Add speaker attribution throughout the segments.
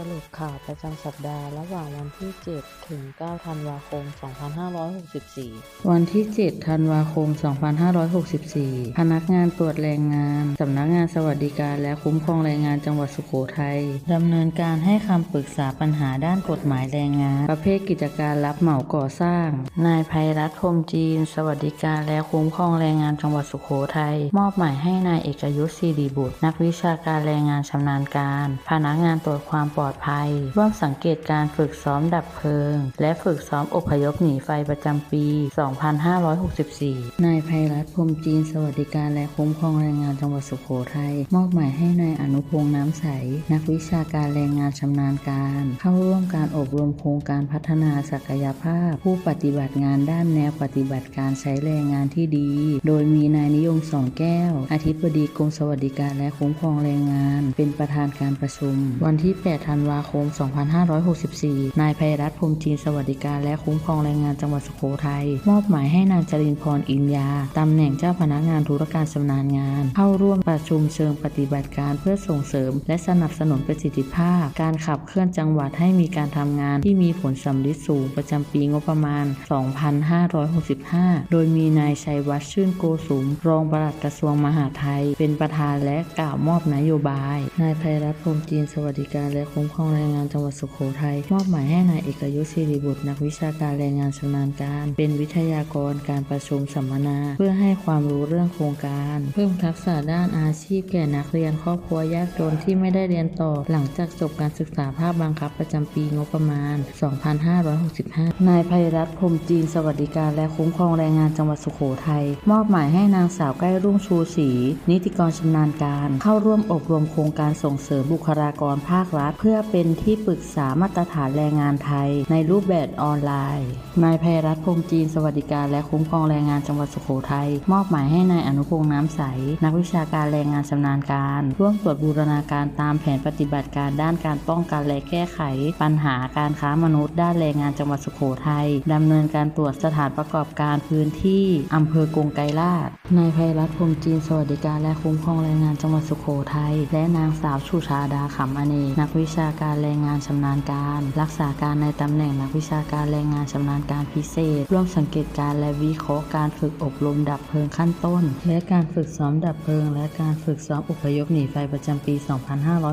Speaker 1: สรุปข่าวประจำสัปดาห์ระหว่างวันที่ 7 ถึง 9 ธันวาคม 2564 วันที่ 7 ธันวาคม 2564 พนักงานตรวจแรงงาน สำนักงานสวัสดิการและคุ้มครองแรงงานจังหวัดสุโขทัยดำเนินการให้คำปรึกษาปัญหาด้านกฎหมายแรงงาน ประเภทกิจการรับเหมาก่อสร้าง นายภัยรัตน์พรมจีน สวัสดิการและคุ้มครองแรงงานจังหวัดสุโขทัยมอบหมายให้นายเอกยุทธศิริบุตร นักวิชาการแรงงานชำนาญการ พนักงานตรวจความปลอดภัย ร่วมสังเกตการฝึกซ้อมดับเพลิง และฝึกซ้อมอพยพหนีไฟประจำปี 2564 นายภัยรัตน์พรมจีนสวัสดิการและคุ้มครองแรงงานจังหวัดสุโขทัยมอบหมายให้นายอนุพงษ์น้ำใส นักวิชาการแรงงานชำนาญการ เข้าร่วมการอบรมโครงการพัฒนาศักยภาพ ผู้ปฏิบัติงานด้านแนวปฏิบัติการใช้แรงงานที่ดี โดยมีนายนิยมสองแก้ว อธิบดีกรมสวัสดิการและคุ้มครองแรงงาน เป็นประธานการประชุม วันที่ 8 ธันวาคม 2564 นายภัยรัตพรมจีนสวัสดิการและคุ้มครองแรงงานจังหวัดสุโขทัยมอบหมายให้นางจรินพรอินยาตำแหน่งเจ้าพนักงานธุรการชำนาญงาน เข้าร่วมประชุมเชิงปฏิบัติการเพื่อส่งเสริม และสนับสนุนประสิทธิภาพ การขับเคลื่อนจังหวัดให้มีการทำงานที่มีผลสำลิดสูงประจำปีงบประมาณ 2565 โดยมีนายชัยวัฒน์ชื่นโกสุม รองปลัดกระทรวงมหาดไทย เป็นประธานและกล่าวมอบนโยบาย นายภัยรัตพรมจีนสวัสดิการและคุ้มครองแรงงานจังหวัดสุโขทัยมอบหมายให้นายเอกยุทธศิริบุตรนักวิชาการแรงงานชำนาญการ เป็นวิทยากรการประชุมสัมมนา เพื่อให้ความรู้เรื่องโครงการ เพิ่มทักษะด้านอาชีพแก่นักเรียนครอบครัวยากจนที่ไม่ได้เรียนต่อ หลังจากจบการศึกษาภาคบังคับประจำปีงบประมาณ 2565 นายภัยรัตน์พรมจีนสวัสดิการและคุ้มครองแรงงานจังหวัดสุโขทัยมอบหมายให้นางสาวใกล้รุ่งชูศรีนิติกรชำนาญการ เข้าร่วมอบรมโครงการส่งเสริมบุคลากรภาครัฐ เพื่อเป็นที่ปรึกษามาตรฐานแรงงานไทย ในรูปแบบออนไลน์ นายภัยรัตน์พรหมจีนสวัสดิการและคุ้มครองแรงงานจังหวัดสุโขทัยมอบหมายให้นายอนุพงษ์น้ำใส นักวิชาการแรงงานชำนาญการ ร่วมตรวจบูรณาการตามแผนปฏิบัติการด้านการป้องกันและแก้ไข ปัญหาการค้ามนุษย์ด้านแรงงานจังหวัดสุโขทัยดำเนินการตรวจสถานประกอบการพื้นที่อำเภอกงไกรลาดนายภัยรัตน์พรหมจีนสวัสดิการและคุ้มครองแรงงานจังหวัดสุโขทัยและนางสาวชูชาดาขำอเนกนักวิชาการแรงงานชำนาญการ รักษาการในตำแหน่งนักวิชาการแรงงานชำนาญการพิเศษ ร่วมสังเกตการและวิเคราะห์การฝึกอบรมดับเพลิงขั้นต้น และการฝึกซ้อมดับเพลิง และการฝึกซ้อมอพยพหนีไฟประจำปี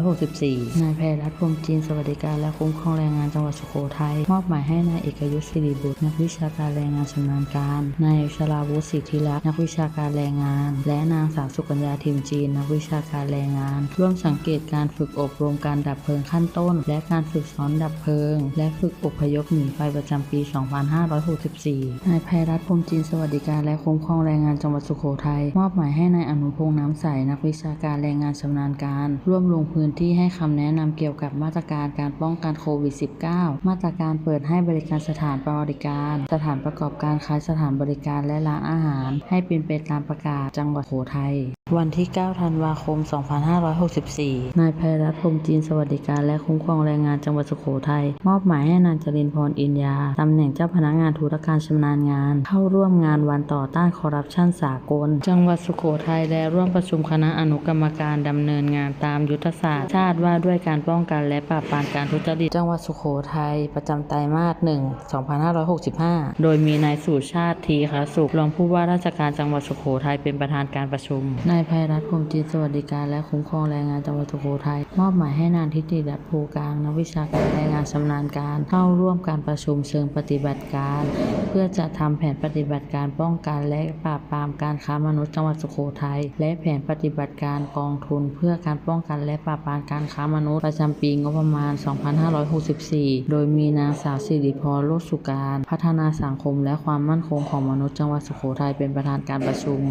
Speaker 1: 2564 นายแพทย์รัฐพรมจีนสวัสดิการและคุ้มครองแรงงานจังหวัดสุโขทัยมอบหมายให้นายเอกยุทธศิริบุตรนักวิชาการแรงงานชำนาญการนายชลาวุฒิสิทธิรักษ์นักวิชาการแรงงาน และนางสาวสุกัญญาทิมจีน นักวิชาการแรงงาน ร่วมสังเกตการฝึกอบรมการดับเพลิงขั้นต้น และการฝึกซ้อมดับเพลิง และฝึกอพยพหนีไฟประจำปี 2564 นายภัยรัตน์พรมจีนสวัสดิการและคุ้มครองแรงงานจังหวัดสุโขทัยมอบหมายให้นายอนุพงษ์น้ำใสนักวิชาการแรงงานชำนาญการ ร่วมลงพื้นที่ให้คำแนะนำเกี่ยวกับมาตรการการป้องกันโควิด -19 มาตรการเปิดให้บริการสถานบริการ สถานประกอบการค้ายสถานบริการและร้านอาหาร ให้เป็นไปตามประกาศจังหวัดสุโขทัย วันที่ 9 ธันวาคม 2564 นายภัยรัตน์พรมจีนสวัสดิการและคุ้มครองแรงงานจังหวัดสุโขทัยมอบหมายให้นางจรินพรอินยา ตำแหน่งเจ้าพนักงานธุรการชำนาญงาน เข้าร่วมงานวันต่อต้านคอร์รัปชันสากล จังหวัดสุโขทัยและร่วมประชุมคณะอนุกรรมการดำเนินงานตามยุทธศาสตร์ ชาติว่าด้วยการป้องกันและปราบปรามการทุจริต จังหวัดสุโขทัยประจำไตรมาส 1 2565 โดยมีนายสุชาติทีคสุขรองผู้ว่าราชการจังหวัดสุโขทัยเป็นประธานการประชุมนายภัยรัตน์พรมจีนสวัสดิการและคุ้มครองแรงงานจังหวัดสุโขทัยมอบหมายให้นางทิติรัตน์ภูกลางนักวิชาการแรงงานชำนาญการ เข้าร่วมการประชุมเชิงปฏิบัติการ เพื่อจะทำแผนปฏิบัติการป้องกันและปราบปรามการค้ามนุษย์จังหวัดสุโขทัยและแผนปฏิบัติการกองทุน เพื่อการป้องกันและปราบปรามการค้ามนุษย์ประจำปีงบประมาณ 2564 โดยมีนางสาวสิริพรโลดสุการ พัฒนาสังคมและความมั่นคงของมนุษย์จังหวัดสุโขทัยเป็นประธานการประชุม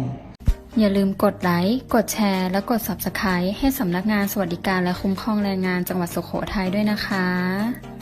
Speaker 2: อย่าลืมกดไลค์ กดแชร์ และกด Subscribe ให้สำนักงานสวัสดิการและคุ้มครองแรงงานจังหวัดสุโขทัยด้วยนะคะ